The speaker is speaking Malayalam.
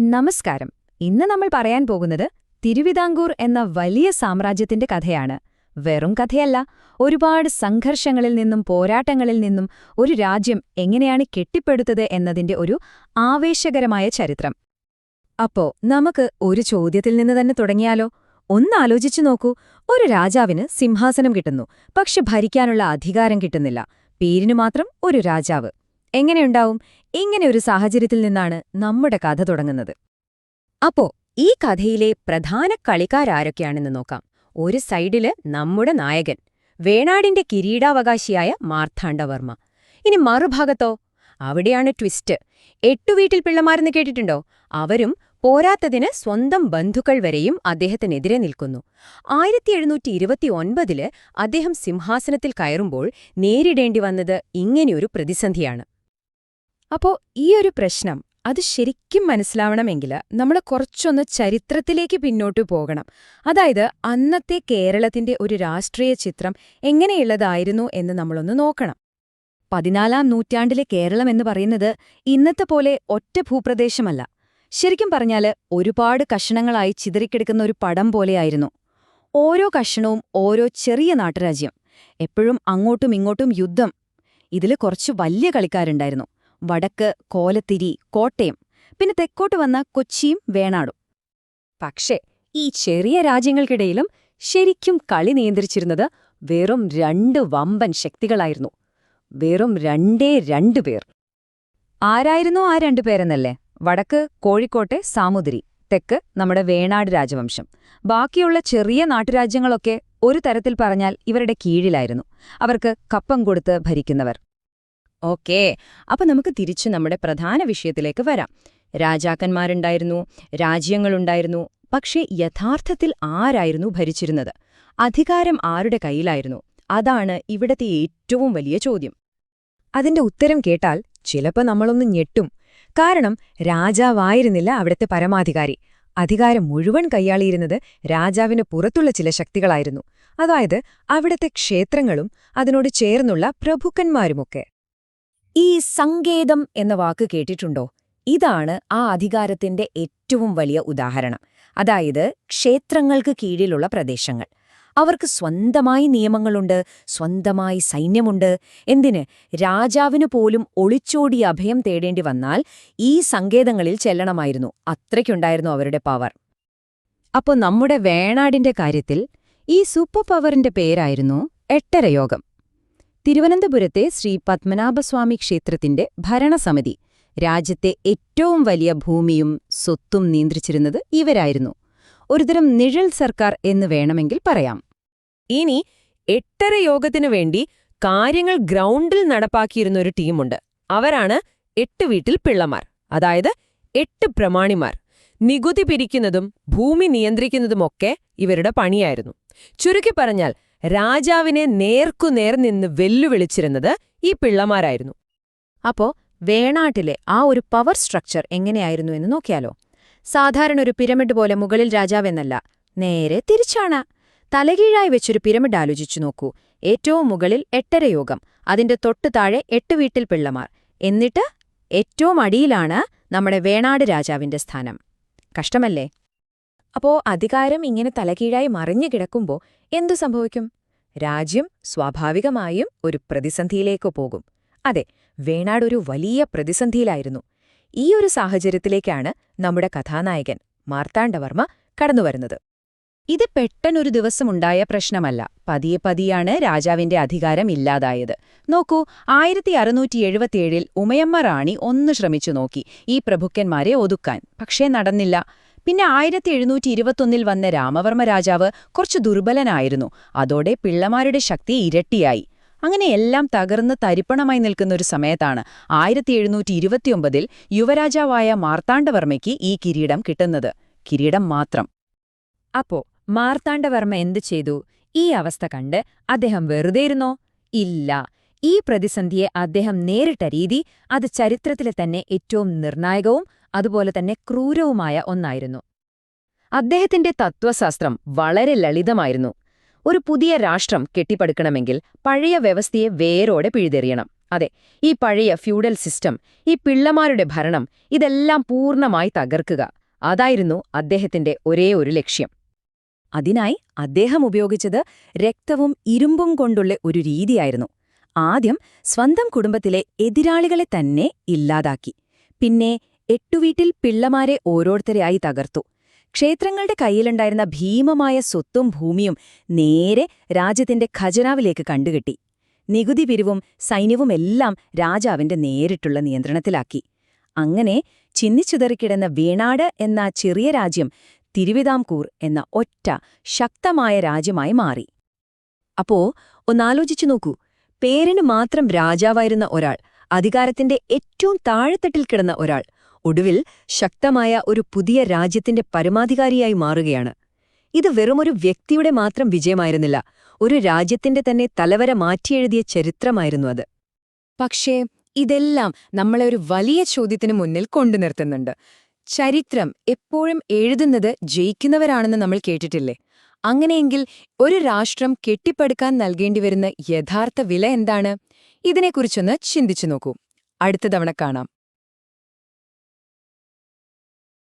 നമസ്കാരം. ഇന്ന് നമ്മൾ പറയാൻ പോകുന്നത് തിരുവിതാംകൂർ എന്ന വലിയ സാമ്രാജ്യത്തിന്റെ കഥയാണ്. വെറും കഥയല്ല ഒരുപാട് സംഘർഷങ്ങളിൽ നിന്നും പോരാട്ടങ്ങളിൽ നിന്നും ഒരു രാജ്യം എങ്ങനെയാണ് കെട്ടിപ്പടുത്തത് എന്നതിന്റെ ഒരു ആവേശകരമായ ചരിത്രം. അപ്പോ നമുക്ക് ഒരു ചോദ്യത്തിൽ നിന്ന് തന്നെ തുടങ്ങിയാലോ? ഒന്നാലോചിച്ചു നോക്കൂ. ഒരു രാജാവിന് സിംഹാസനം കിട്ടുന്നു പക്ഷെ ഭരിക്കാനുള്ള അധികാരം കിട്ടുന്നില്ല. പേരിനു മാത്രം ഒരു രാജാവ്. എങ്ങനെയുണ്ടാവും? ഇങ്ങനെ ഒരു സാഹചര്യത്തിൽ നിന്നാണ് നമ്മുടെ കഥ തുടങ്ങുന്നത്. അപ്പോ ഈ കഥയിലെ പ്രധാന കളിക്കാരാരൊക്കെയാണെന്ന് നോക്കാം. ഒരു സൈഡിൽ നമ്മുടെ നായകൻ വേണാടിന്റെ കിരീടാവകാശിയായ മാർത്താണ്ഡവർമ്മ. ഇനി മറുഭാഗത്തോ? അവിടെയാണ് ട്വിസ്റ്റ്. എട്ടു വീട്ടിൽ പിള്ളമാരെന്ന് കേട്ടിട്ടുണ്ടോ? അവരും പോരാത്തതിന് സ്വന്തം ബന്ധുക്കൾ വരെയും അദ്ദേഹത്തിനെതിരെ നിൽക്കുന്നു. ആയിരത്തി എഴുന്നൂറ്റി ഇരുപത്തിയൊൻപതിൽ അദ്ദേഹം സിംഹാസനത്തിൽ കയറുമ്പോൾ നേരിടേണ്ടി വന്നത് ഇങ്ങനെയൊരു പ്രതിസന്ധിയാണ്. അപ്പോ ഒരു പ്രശ്നം അത് ശരിക്കും മനസ്സിലാവണമെങ്കിൽ നമ്മൾ കുറച്ചൊന്ന് ചരിത്രത്തിലേക്ക് പിന്നോട്ട് പോകണം. അതായത് അന്നത്തെ കേരളത്തിന്റെ ഒരു രാഷ്ട്രീയ ചിത്രം എങ്ങനെയുള്ളതായിരുന്നു എന്ന് നമ്മളൊന്ന് നോക്കണം. പതിനാലാം നൂറ്റാണ്ടിലെ കേരളം എന്ന് പറയുന്നത് ഇന്നത്തെ പോലെ ഒറ്റ ഭൂപ്രദേശമല്ല. ശരിക്കും പറഞ്ഞാൽ ഒരുപാട് കഷണങ്ങളായി ചിതറിക്കിടക്കുന്ന ഒരു പടം പോലെയായിരുന്നു. ഓരോ കഷണവും ഓരോ ചെറിയ നാട്ടുരാജ്യം. എപ്പോഴും അങ്ങോട്ടും ഇങ്ങോട്ടും യുദ്ധം. ഇതിൽ കുറച്ച് വലിയ കളിക്കാരുണ്ടായിരുന്നു. വടക്ക് കോലത്തിരി കോട്ടയം. പിന്നെ തെക്കോട്ട് വന്ന കൊച്ചിയും വേണാടും. പക്ഷേ ഈ ചെറിയ രാജ്യങ്ങൾക്കിടയിലും ശരിക്കും കളി നിയന്ത്രിച്ചിരുന്നത് വെറും രണ്ട് വമ്പൻ ശക്തികളായിരുന്നു. വെറും രണ്ടേ രണ്ടു പേർ. ആരായിരുന്നു ആ രണ്ടുപേരെന്നല്ലേ വടക്ക് കോഴിക്കോട്ടെ സാമുദ്രി. തെക്ക് നമ്മുടെ വേണാട് രാജവംശം. ബാക്കിയുള്ള ചെറിയ നാട്ടുരാജ്യങ്ങളൊക്കെ ഒരു തരത്തിൽ പറഞ്ഞാൽ ഇവരുടെ കീഴിലായിരുന്നു. അവർക്ക് കപ്പം കൊടുത്ത് ഭരിക്കുന്നവർ. ഓക്കേ. അപ്പൊ നമുക്ക് തിരിച്ച് നമ്മുടെ പ്രധാന വിഷയത്തിലേക്ക് വരാം. രാജാക്കന്മാരുണ്ടായിരുന്നു രാജ്യങ്ങളുണ്ടായിരുന്നു പക്ഷേ യഥാർത്ഥത്തിൽ ആരായിരുന്നു ഭരിച്ചിരുന്നത്? അധികാരം ആരുടെ കയ്യിലായിരുന്നു? അതാണ് ഇവിടത്തെ ഏറ്റവും വലിയ ചോദ്യം. അതിന്റെ ഉത്തരം കേട്ടാൽ ചിലപ്പോൾ നമ്മളൊന്ന് ഞെട്ടും. കാരണം രാജാവായിരുന്നില്ല അവിടത്തെ പരമാധികാരി. അധികാരം മുഴുവൻ കൈയാളിയിരുന്നത് രാജാവിന് പുറത്തുള്ള ചില ശക്തികളായിരുന്നു. അതായത് അവിടത്തെ ക്ഷേത്രങ്ങളും അതിനോട് ചേർന്നുള്ള പ്രഭുക്കന്മാരുമൊക്കെ. ഈ സങ്കേതം എന്ന വാക്ക് കേട്ടിട്ടുണ്ടോ? ഇതാണ് ആ അധികാരത്തിന്റെ ഏറ്റവും വലിയ ഉദാഹരണം. അതായത് ക്ഷേത്രങ്ങൾക്ക് കീഴിലുള്ള പ്രദേശങ്ങൾ. അവർക്ക് സ്വന്തമായി നിയമങ്ങളുണ്ട് സ്വന്തമായി സൈന്യമുണ്ട്. എന്തിന്? രാജാവിനു പോലും ഒളിച്ചോടി അഭയം തേടേണ്ടി വന്നാൽ ഈ സങ്കേതങ്ങളിൽ ചെല്ലണമായിരുന്നു. അത്രയ്ക്കുണ്ടായിരുന്നു അവരുടെ പവർ അപ്പോൾ നമ്മുടെ വേണാടിന്റെ കാര്യത്തിൽ ഈ സൂപ്പർ പവറിന്റെ പേരായിരുന്നു എട്ടരയോഗം. തിരുവനന്തപുരത്തെ ശ്രീ പത്മനാഭസ്വാമി ക്ഷേത്രത്തിന്റെ ഭരണസമിതി രാജ്യത്തെ ഏറ്റവും വലിയ ഭൂമിയും സ്വത്തും നിയന്ത്രിച്ചിരുന്നത് ഇവരായിരുന്നു. ഒരുതരം നിഴൽ സർക്കാർ എന്ന് വേണമെങ്കിൽ പറയാം. ഇനി എട്ടര യോഗത്തിനു വേണ്ടി കാര്യങ്ങൾ ഗ്രൗണ്ടിൽ നടപ്പാക്കിയിരുന്ന ഒരു ടീമുണ്ട്. അവരാണ് എട്ട് വീട്ടിൽ പിള്ളമാർ. അതായത് എട്ട് പ്രമാണിമാർ. നികുതി പിരിക്കുന്നതും ഭൂമി നിയന്ത്രിക്കുന്നതുമൊക്കെ ഇവരുടെ പണിയായിരുന്നു. ചുരുക്കി പറഞ്ഞാൽ രാജാവിനെ നേർക്കുനേർ നിന്ന് വെല്ലുവിളിച്ചിരുന്നത് ഈ പിള്ളമാരായിരുന്നു. അപ്പോ വേണാട്ടിലെ ആ ഒരു പവർ സ്ട്രക്ചർ എങ്ങനെയായിരുന്നു എന്ന് നോക്കിയാലോ. സാധാരണ ഒരു പിരമിഡ് പോലെ മുകളിൽ രാജാവെന്നല്ല നേരെ തിരിച്ചാണ്. തലകീഴായി വെച്ചൊരു പിരമിഡ് ആലോചിച്ചു നോക്കൂ. ഏറ്റവും മുകളിൽ എട്ടര യോഗം അതിന്റെ തൊട്ടു താഴെ എട്ട് വീട്ടിൽ പിള്ളമാർ. എന്നിട്ട് ഏറ്റവും അടിയിലാണ് നമ്മുടെ വേണാട് രാജാവിന്റെ സ്ഥാനം. കഷ്ടമല്ലേ? അപ്പോ അധികാരം ഇങ്ങനെ തലകീഴായി മറിഞ്ഞു കിടക്കുമ്പോൾ എന്തു സംഭവിക്കും? രാജ്യം സ്വാഭാവികമായും ഒരു പ്രതിസന്ധിയിലേക്ക് പോകും. അതെ വേണാട് ഒരു വലിയ പ്രതിസന്ധിയിലായിരുന്നു. ഈ ഒരു സാഹചര്യത്തിലേക്കാണ് നമ്മുടെ കഥാനായകൻ മാർത്താണ്ഡവർമ്മ കടന്നുവരുന്നത്. ഇത് പെട്ടെന്നൊരു ദിവസമുണ്ടായ പ്രശ്നമല്ല. പതിയെ പതിയാണ് രാജാവിന്റെ അധികാരം ഇല്ലാതായത്. നോക്കൂ ആയിരത്തി അറുന്നൂറ്റി എഴുപത്തിയേഴിൽ ഉമയമ്മ റാണി ഒന്ന് ശ്രമിച്ചു നോക്കി. ഈ പ്രഭുക്കന്മാരെ ഒതുക്കാൻ. പക്ഷേ നടന്നില്ല. പിന്നെ ആയിരത്തി എഴുന്നൂറ്റി ഇരുപത്തൊന്നിൽ വന്ന രാമവർമ്മ രാജാവ് കുറച്ച് ദുർബലനായിരുന്നു. അതോടെ പിള്ളമാരുടെ ശക്തി ഇരട്ടിയായി. അങ്ങനെ എല്ലാം തകർന്ന് തരിപ്പണമായി നിൽക്കുന്ന ഒരു സമയത്താണ് ആയിരത്തി എഴുന്നൂറ്റി ഇരുപത്തിയൊമ്പതിൽ യുവരാജാവായ മാർത്താണ്ഡവർമ്മയ്ക്ക് ഈ കിരീടം കിട്ടുന്നത്. കിരീടം മാത്രം. അപ്പോ മാർത്താണ്ഡവർമ്മ എന്തു ചെയ്തു? ഈ അവസ്ഥ കണ്ട് അദ്ദേഹം വെറുതെയിരുന്നോ? ഇല്ല. ഈ പ്രതിസന്ധിയെ അദ്ദേഹം നേരിട്ട രീതി അത് ചരിത്രത്തിലെ തന്നെ ഏറ്റവും നിർണായകവും അതുപോലെ തന്നെ ക്രൂരവുമായ ഒന്നായിരുന്നു. അദ്ദേഹത്തിന്റെ തത്വശാസ്ത്രം വളരെ ലളിതമായിരുന്നു. ഒരു പുതിയ രാഷ്ട്രം കെട്ടിപ്പടുക്കണമെങ്കിൽ പഴയ വ്യവസ്ഥയെ വേരോടെ പിഴുതെറിയണം. അതെ ഈ പഴയ ഫ്യൂഡൽ സിസ്റ്റം ഈ പിള്ളമാരുടെ ഭരണം ഇതെല്ലാം പൂർണമായി തകർക്കുക. അതായിരുന്നു അദ്ദേഹത്തിന്റെ ഒരേ ഒരു ലക്ഷ്യം. അതിനായി അദ്ദേഹം ഉപയോഗിച്ചത് രക്തവും ഇരുമ്പും കൊണ്ടുള്ള ഒരു രീതിയായിരുന്നു. ആദ്യം സ്വന്തം കുടുംബത്തിലെ എതിരാളികളെ തന്നെ ഇല്ലാതാക്കി. പിന്നെ എട്ടുവീട്ടിൽ പിള്ളമാരെ ഓരോരുത്തരെയായി തകർത്തു. ക്ഷേത്രങ്ങളുടെ കയ്യിലുണ്ടായിരുന്ന ഭീമമായ സ്വത്തും ഭൂമിയും നേരെ രാജ്യത്തിന്റെ ഖജനാവിലേക്ക് കണ്ടുകെട്ടി. നികുതി പിരിവും സൈന്യവുമെല്ലാം രാജാവിന്റെ നേരിട്ടുള്ള നിയന്ത്രണത്തിലാക്കി. അങ്ങനെ ചിന്നിച്ചുതറിക്കിടന്ന വീണാട് എന്ന ചെറിയ രാജ്യം തിരുവിതാംകൂർ എന്ന ഒറ്റ ശക്തമായ രാജ്യമായി മാറി. അപ്പോ ഒന്നാലോചിച്ചു നോക്കൂ. പേരിന് മാത്രം രാജാവായിരുന്ന ഒരാൾ അധികാരത്തിന്റെ ഏറ്റവും താഴെത്തട്ടിൽ കിടന്ന ഒരാൾ ഒടുവിൽ ശക്തമായ ഒരു പുതിയ രാജ്യത്തിന്റെ പരമാധികാരിയായി മാറുകയാണ്. ഇത് വെറുമൊരു വ്യക്തിയുടെ മാത്രം വിജയമായിരുന്നില്ല ഒരു രാജ്യത്തിന്റെ തന്നെ തലവര മാറ്റിയെഴുതിയ ചരിത്രമായിരുന്നു അത്. പക്ഷേ ഇതെല്ലാം നമ്മളെ ഒരു വലിയ ചോദ്യത്തിന് മുന്നിൽ കൊണ്ടുനിർത്തുന്നുണ്ട് ചരിത്രം എപ്പോഴും എഴുതുന്നത് ജയിക്കുന്നവരാണെന്ന് നമ്മൾ കേട്ടിട്ടില്ലേ? അങ്ങനെയെങ്കിൽ ഒരു രാഷ്ട്രം കെട്ടിപ്പടുക്കാൻ നൽകേണ്ടിവരുന്ന യഥാർത്ഥ വില എന്താണ്? ഇതിനെക്കുറിച്ചൊന്ന് ചിന്തിച്ചു നോക്കൂ. അടുത്ത തവണ കാണാം.